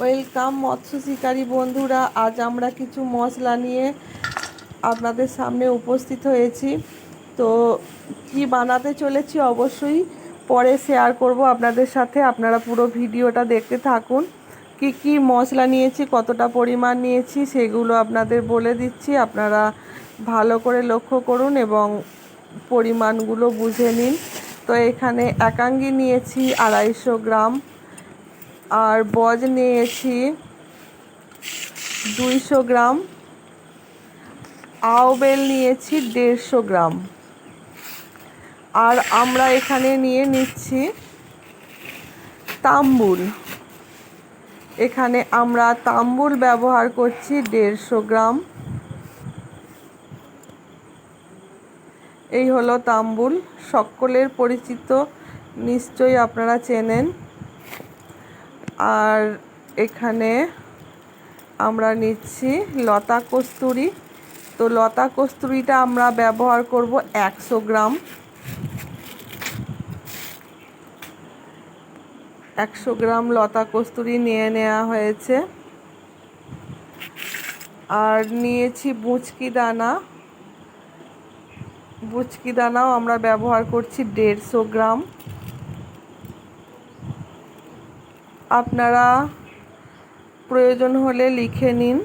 Welcome মৎস্য শিকারী বন্ধুরা, আজ আমরা কিছু মশলা নিয়ে আপনাদের সামনে উপস্থিত হয়েছি। তো কি বানাতে চলেছি অবশ্যই পরে শেয়ার করব আপনাদের সাথে। আপনারা পুরো ভিডিওটা দেখতে থাকুন। কি কি মশলা নিয়েছি, কতটা পরিমাণ নিয়েছি, সেগুলো আপনাদের বলে দিচ্ছি। আপনারা ভালো করে লক্ষ্য করুন এবং পরিমাণগুলো বুঝে নিন। তো এখানে একাঙ্গি নিয়েছি আড়াইশো গ্রাম। আর বজ নিয়েছি দুইশো গ্রাম। আওবেল নিয়েছি দেড়শো গ্রাম। আর আমরা এখানে নিয়ে নিচ্ছি তাম্বুল। এখানে আমরা তাম্বুল ব্যবহার করছি দেড়শো গ্রাম। এই হলো তাম্বুল। সকলের পরিচিত নিশ্চয়ই আপনারা চেনেন। আর এখানে আমরা নিচ্ছি লতা কস্তুরি। তো লতা কস্তুরিটা আমরা ব্যবহার করব একশো গ্রাম। একশো গ্রাম লতা কস্তুরি নিয়ে নেওয়া হয়েছে। আর নিয়েছি বুচকি দানা। বুচকি দানাও আমরা ব্যবহার করছি দেড়শো গ্রাম। আপনারা প্রয়োজন হলে লিখে নিন।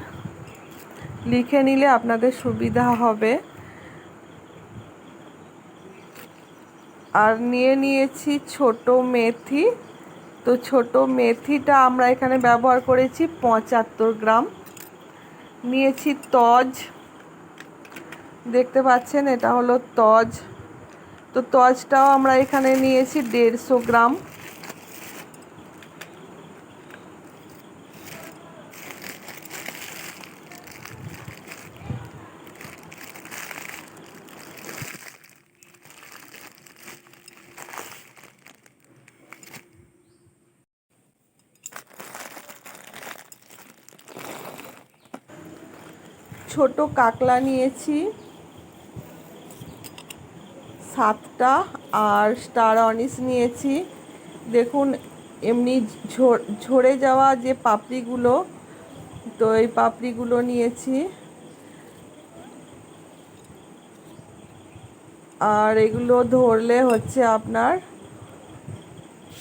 লিখে নিলে আপনাদের সুবিধা হবে। আর নিয়ে নিয়েছি ছোট মেথি। তো ছোট মেথিটা আমরা এখানে ব্যবহার করেছি পঁচাত্তর গ্রাম। নিয়েছি তজ। দেখতে পাচ্ছেন, এটা হলো তজ। তো তজটাও আমরা এখানে নিয়েছি দেড়শো গ্রাম। ছোট কাকলা নিয়েছি। সাতটা আর স্টার অনিস নিয়েছি। দেখুন, এমনি ঝরে যাওয়া যে পাপড়িগুলো, তো এই পাপড়িগুলো নিয়েছি। আর এগুলো ধরলে হচ্ছে আপনার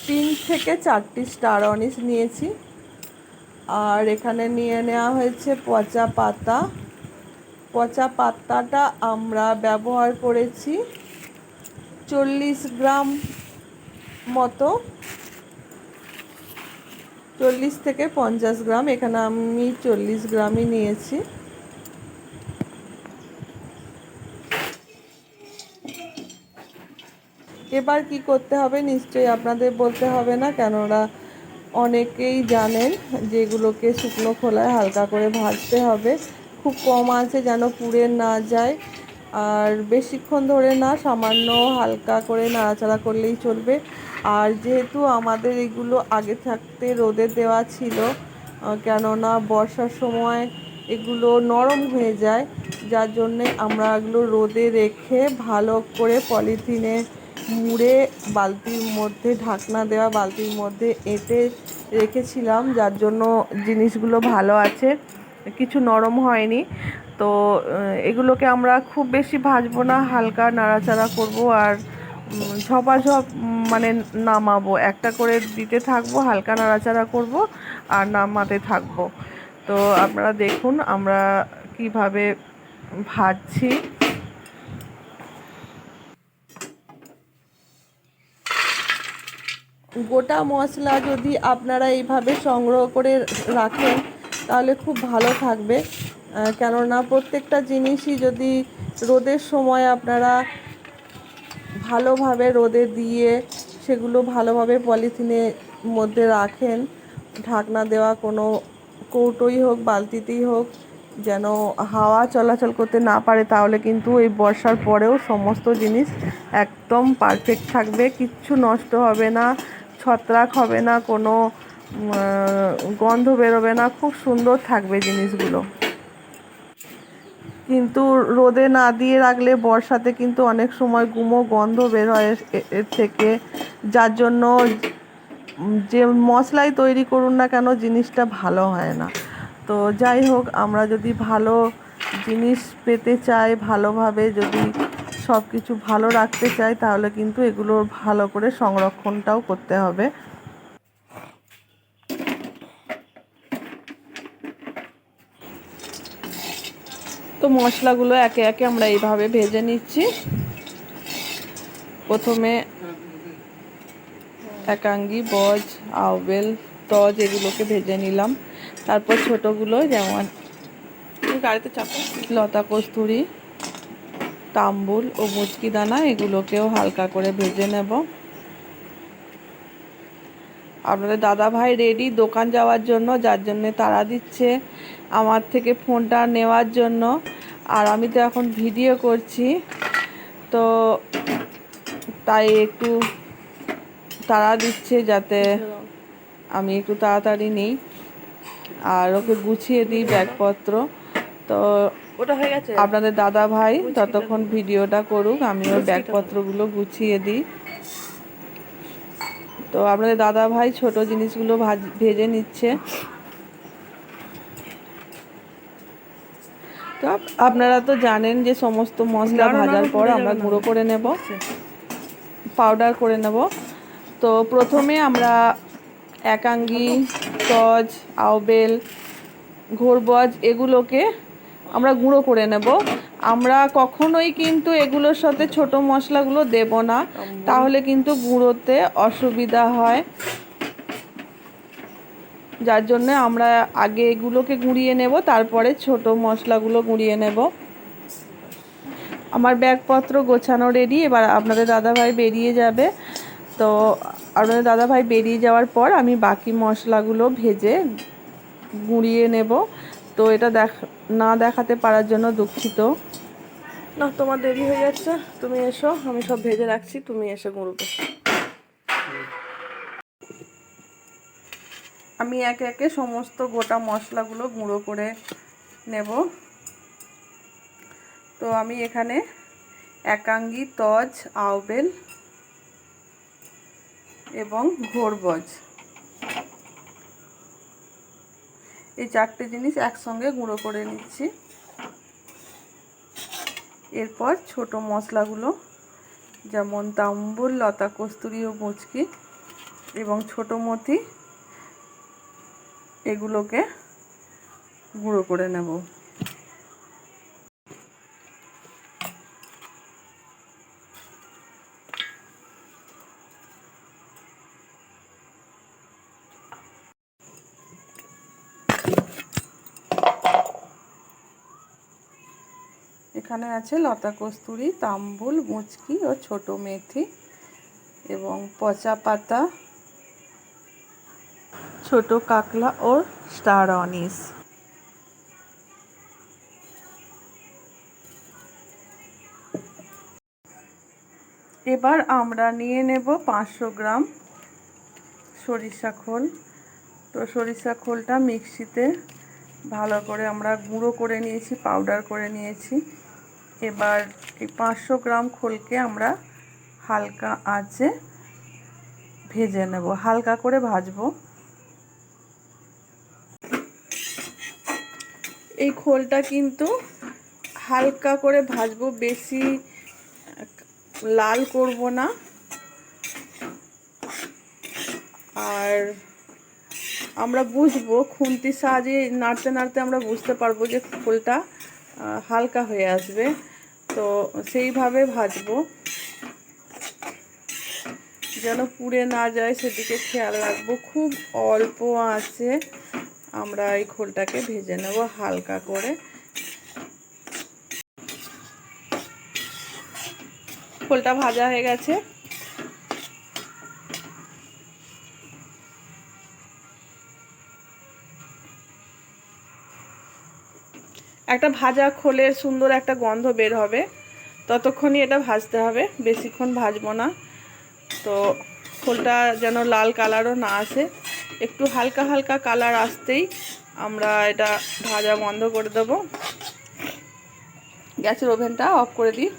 তিন থেকে চারটি স্টার অনিস নিয়েছি। আর এখানে নিয়ে নেওয়া হয়েছে পচা পাতা। পচা পাতাটা আমরা ব্যবহার করেছি চল্লিশ গ্রাম মতো। চল্লিশ থেকে পঞ্চাশ গ্রাম, এখানে আমি চল্লিশ গ্রামই নিয়েছি। এবার কি করতে হবে নিশ্চয়ই আপনাদের বলতে হবে না, কেননা অনেকেই জানেন যেগুলোকে শুকনো খোলায় হালকা করে ভাজতে হবে। খুব কম আছে যেন পুড়ে না যায়। আর বেশিক্ষণ ধরে না, সামান্য হালকা করে নাড়াচাড়া করলেই চলবে। আর যেহেতু আমাদের এগুলো আগে থাকতে রোদে দেওয়া ছিল কেননা বর্ষার সময় এগুলো নরম হয়ে যায়, যার জন্যে আমরা এগুলো রোদে রেখে ভালো করে পলিথিনে মুড়ে বালতির মধ্যে, ঢাকনা দেওয়া বালতির মধ্যে এঁটে রেখেছিলাম, যার জন্য জিনিসগুলো ভালো আছে। কিছু নরম হয়নি। তো এগুলোকে আমরা খুব বেশি ভাজবো না, হালকা নাড়াচাড়া করব আর ঝপাঝপ মানে নামাবো। একটা করে দিতে থাকব, হালকা নাড়াচাড়া করব আর নামাতে থাকব। তো, আপনারা দেখুন আমরা কীভাবে ভাজছি। গোটা মশলা যদি আপনারা এইভাবে সংগ্রহ করে রাখেন তাহলে খুব ভালো থাকবে। কেননা প্রত্যেকটা জিনিসই যদি রোদের সময় আপনারা ভালোভাবে রোদে দিয়ে সেগুলো ভালোভাবে পলিথিনের মধ্যে রাখেন, ঢাকনা দেওয়া কোনো কৌটোই হোক, বালতিতেই হোক, যেন হাওয়া চলাচল করতে না পারে, তাহলে কিন্তু এই বর্ষার পরেও সমস্ত জিনিস একদম পারফেক্ট থাকবে। কিচ্ছু নষ্ট হবে না, ছত্রাক হবে না, কোনো গন্ধ বেরোবে না, খুব সুন্দর থাকবে জিনিসগুলো। কিন্তু রোদে না দিয়ে রাখলে বর্ষাতে কিন্তু অনেক সময় গুমো গন্ধ বের হয় এর থেকে। যার জন্য যে মশলাই তৈরি করুন না কেন জিনিসটা ভালো হয় না। তো যাই হোক, আমরা যদি ভালো জিনিস পেতে চাই, ভালোভাবে যদি সব কিছু ভালো রাখতে চাই, তাহলে কিন্তু এগুলোর ভালো করে সংরক্ষণটাও করতে হবে। তো মশলাগুলো একে একে আমরা এইভাবে ভেজে নিচ্ছি। প্রথমে একাঙ্গি, বজ, আউবেল, টজ এগুলোকে ভেজে নিলাম। তারপর ছোটোগুলো যেমন গাড়িতে চাপা, লতা কস্তুরি, তাম্বুল ও মুচকি দানা এগুলোকেও হালকা করে ভেজে নেব। আপনাদের দাদা ভাই রেডি দোকান যাওয়ার জন্য, যার জন্যে তারা দিচ্ছে। আমার থেকে ফোনটা নেওয়ার জন্য। আর আমি তো এখন ভিডিও করছি। তো তাই একটু তাড়া দিচ্ছে যাতে আমি একটু তাড়াতাড়ি নিই। আর ওকে গুছিয়ে দিই ব্যাগপত্র। তো ওটা হয়ে গেছে? আপনাদের দাদা ভাই ততক্ষণ ভিডিওটা করুক আমি ওর ব্যাগপত্রগুলো গুছিয়ে দিই। তো আপনাদের দাদা ভাই ছোট জিনিসগুলো ভাজ- ভেজে নিচ্ছে। তো আপনারা তো জানেন যে সমস্ত মশলা ভাজার পর আমরা গুঁড়ো করে নেব। পাউডার করে নেব। তো প্রথমে আমরা একাঙ্গি তজ আউবেল ঘোরবজ এগুলোকে আমরা গুঁড়ো করে নেব। আমরা কখনোই কিন্তু এগুলোর সাথে ছোট মশলাগুলো দেব না। তাহলে কিন্তু গুঁড়োতে অসুবিধা হয়। যার জন্য আমরা আগে এগুলোকে গুঁড়িয়ে নেব, তারপরে ছোট মশলাগুলো গুঁড়িয়ে নেব। আমার ব্যাগপত্র গোছানো রেডি এবার আপনাদের দাদাভাই বেরিয়ে যাবে। তো আপনাদের দাদাভাই বেরিয়ে যাওয়ার পর আমি বাকি মশলাগুলো ভেজে গুঁড়িয়ে নেব। তো এটা দেখ, না দেখাতে পারার জন্য দুঃখিত। না, তোমার দেরি হয়ে যাচ্ছে। তুমি এসো, আমি সব ভেজে রাখছি, তুমি এসে গুঁড়োবে আমি একে একে সমস্ত গোটা মশলাগুলো গুঁড়ো করে নেব। তো আমি এখানে একাঙ্গি, তজ আউবেল এবং ঘোরবজ এই চারটে জিনিস একসঙ্গে গুঁড়ো করে নিচ্ছি। এরপর ছোট মশলাগুলো যেমন তাম্বুল, লতা কস্তুরি ও মুচকি এবং ছোটো মতি এগুলোকে গুঁড়ো করে নেব। এখানে আছে লতা কস্তুরি, তাম্বুল, মুচকি ও ছোট মেথি এবং পচা পাতা। ছোট কাকলা ও স্টার অনিস। এবার আমরা নিয়ে নেব পাঁচশো গ্রাম সরিষা খোল। তো সরিষা খোলটা মিক্সিতে ভালো করে আমরা গুঁড়ো করে নিয়েছি, পাউডার করে নিয়েছি। এবার এই পাঁচশো গ্রাম খোলকে আমরা হালকা আঁচে ভেজে নেব। হালকা করে ভাজবো। এই খোলটা কিন্তু হালকা করে ভাজবো, বেশি লাল করব না। আর আমরা বুঝব খুন্তির সাহায্যে নাড়তে নাড়তে আমরা বুঝতে পারব যে খোলটা হালকা হয়ে আসবে। তো সেইভাবে ভাজবো। যেন পুড়ে না যায়, সেদিকে খেয়াল রাখব। খুব অল্প আছে। আমরা এই খোলটাকে ভেজে নেব হালকা করে। খোলটা ভাজা হয়ে গেছে। একটা ভাজা খোলের সুন্দর একটা গন্ধ বের হবে। ততক্ষণই এটা ভাজতে হবে। বেশিক্ষণ ভাজবো না। তো খোলটা যেন লাল কালারও না আসে। একটু হালকা হালকা কালার আসতেই আমরা এটা ভাজা বন্ধ করে দেবো। গ্যাসের ওভেনটা অফ করে দিই।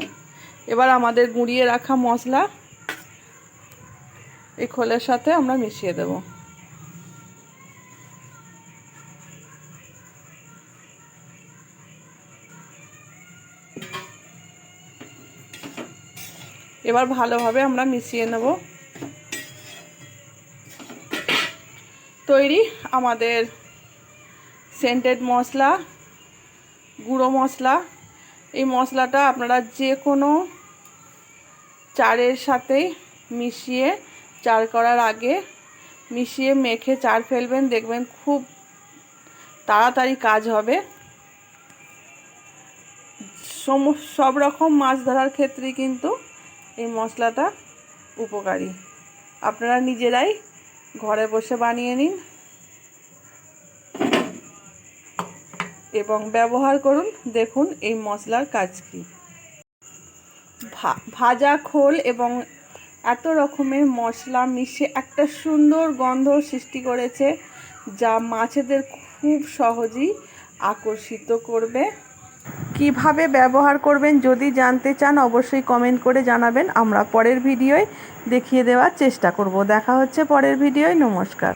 এবার আমাদের গুঁড়িয়ে রাখা মশলা এই খোলের সাথে আমরা মিশিয়ে দেব। এবার ভালোভাবে আমরা মিশিয়ে নেব। তৈরি। আমাদের সেন্টেড মশলা, গুঁড়ো মশলা। এই মশলাটা আপনারা যে কোনো চারের সাথেই মিশিয়ে, চার করার আগে মিশিয়ে মেখে চার ফেলবেন। দেখবেন খুব তাড়াতাড়ি কাজ হবে। সম, সব রকম মাছ ধরার ক্ষেত্রে কিন্তু এই মশলাটা উপকারী। আপনারা নিজেরাই ঘরে বসে বানিয়ে নিন এবং ব্যবহার করুন, দেখুন এই মশলার কাজ কী। ভাজা খোল এবং এত রকমের মশলা মিশে একটা সুন্দর গন্ধ সৃষ্টি করেছে, যা মাছেদের খুব সহজেই আকর্ষিত করবে। কীভাবে ব্যবহার করবেন যদি জানতে চান, অবশ্যই কমেন্ট করে জানাবেন। আমরা পরের ভিডিওয় দেখিয়ে দেওয়ার চেষ্টা করব। দেখা হচ্ছে পরের ভিডিওয়। নমস্কার।